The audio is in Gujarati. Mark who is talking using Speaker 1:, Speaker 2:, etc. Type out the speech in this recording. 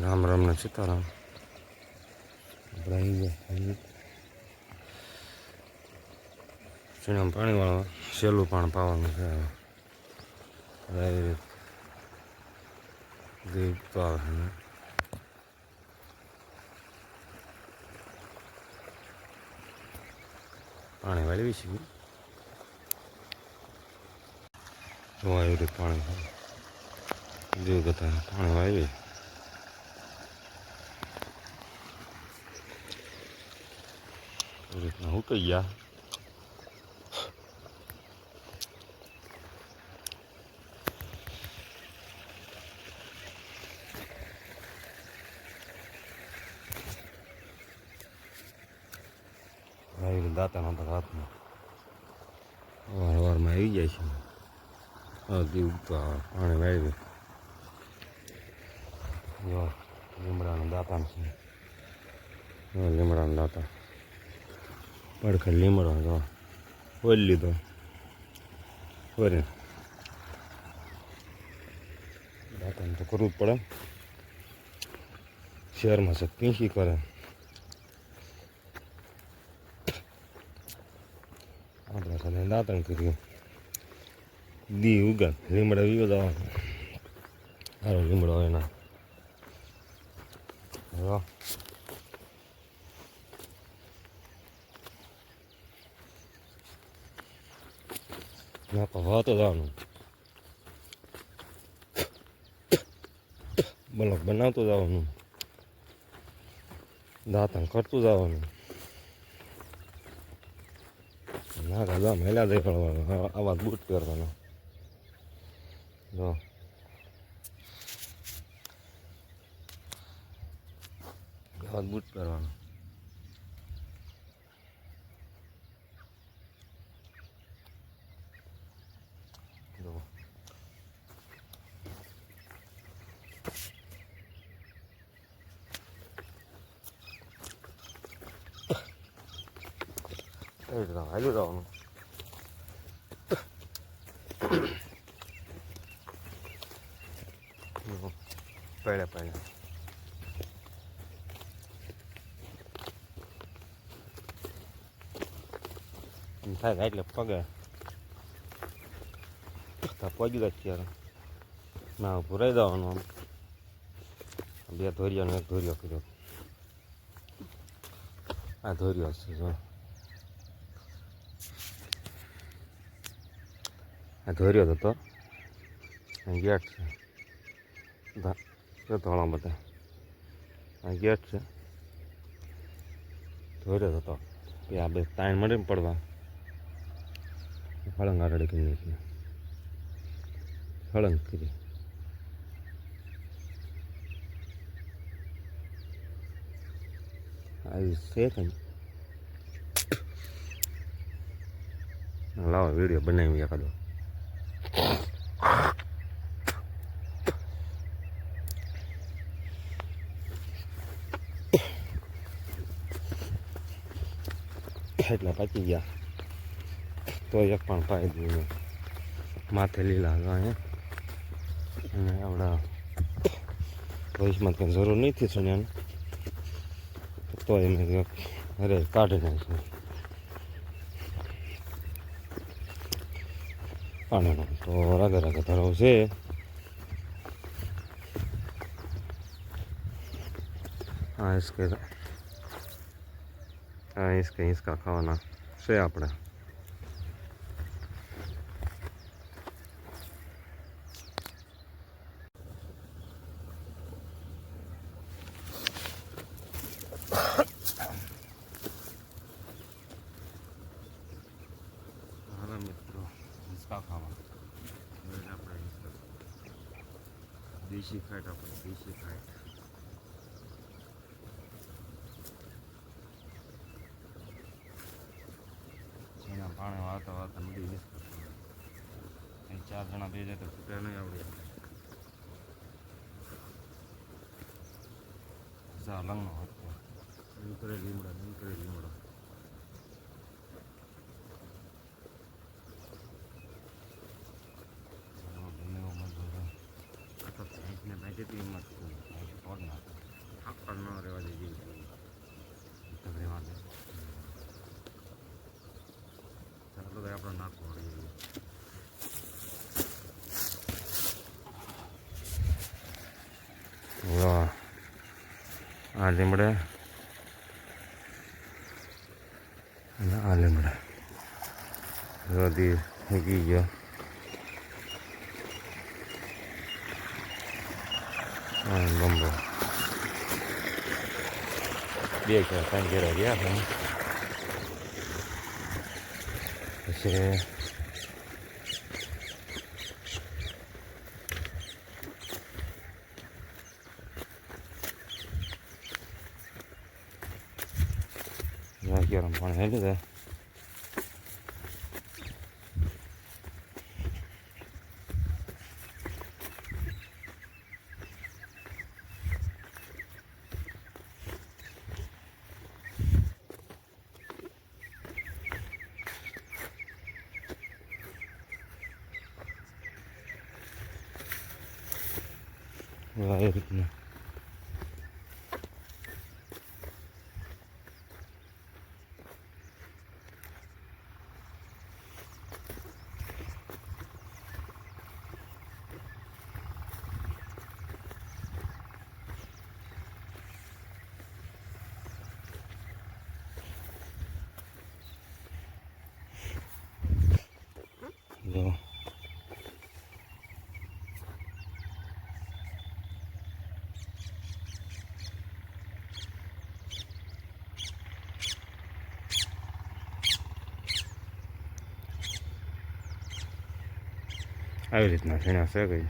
Speaker 1: રામ રામ ને સીતારામ. આપણે આવી ગયા સીણામ પાણી વાળવા સહેલું પાણી પાવાનું છે દીપ તો પાણી વાળવી છે. તો આવી રીતે પાણી જેવું બધા પાણી વાળવી. એ રીતના હું કહી ગયા દાંતા નહોતા હાથમાં વાર વારમાં આવી જાય છે હળદી ઉગતો પાણી વાવી લીમડાનું દાંતાનું છે લીમડાનું દાંતા પડખે લીમડો જો ઓલી લીધો ઓરી દાંતાનું તો કરવું જ પડે શહેરમાં છે પીંખી કરે આપણે ખાલી દાંતણ લીમડો હોય ના જો ના તો વાતો જવાનું બ્લોક બનાવતું જવાનું દાંતણ કરતું જવાનું ના કાદા મહિલા દેખાડવાનો આવા બૂટ કરવાનો જો આવા બૂટ જો થાય ને એટલે પગે તો પગી જ ત્યારે ના ભૂરાઈ દેવાનું આમ બે ધોરિયાનો એક ધોરિયો કર્યો. આ ધોરિયો છે, જો. આ ધોર્યો હતો. ગેટ છે. ધોળા બધા. આ ગેટ છે. ધોર્યો હતો. કે આ બે તાણ મળે ને પડવા. હળંગ આરડી કરી નાખી. હળંગ કરી. આવી છે કંઈ લાવો વીડિયો બનાવી એકાદો એટલા પાકી ગયા તો એક પણ પાઈ દીધું માથે લીલા હતા અને આપણા ભવિષ્યમાં કંઈ જરૂર નથી સોનિયાને તો એને અરે, કાઢી નાખ્યું પાણીનો તો રાગે રાગે ધરાવ છે. હા ઈસકે હા ઈસકે ઈસકા ખાવાના છે આપણે. દેશી ખાટ આપણે બીસી ખાટ એના પાણી વાળતા વાળતા હિંચકા એ ચાર જણા બે જાય તો નહીં આવડે લંગનો હતો નીકળે લીમડા નીકળે લીમડા. બંને મજૂર ને બાજેથી એમાં ખોડ ન રહેવા દે જેવી રહેવા દે ચાલો આપણે નાખો વાહ આ લીમડે. અને આ લીમડે. બધી મૂકી ગયો. બંબો બે કે ત્રણ ઘેરા ગયા છે પછી ત્યાં ગરમ પાણી હેલી દે આ એ રીતના જો આવી રીતના સીણા છે કઈ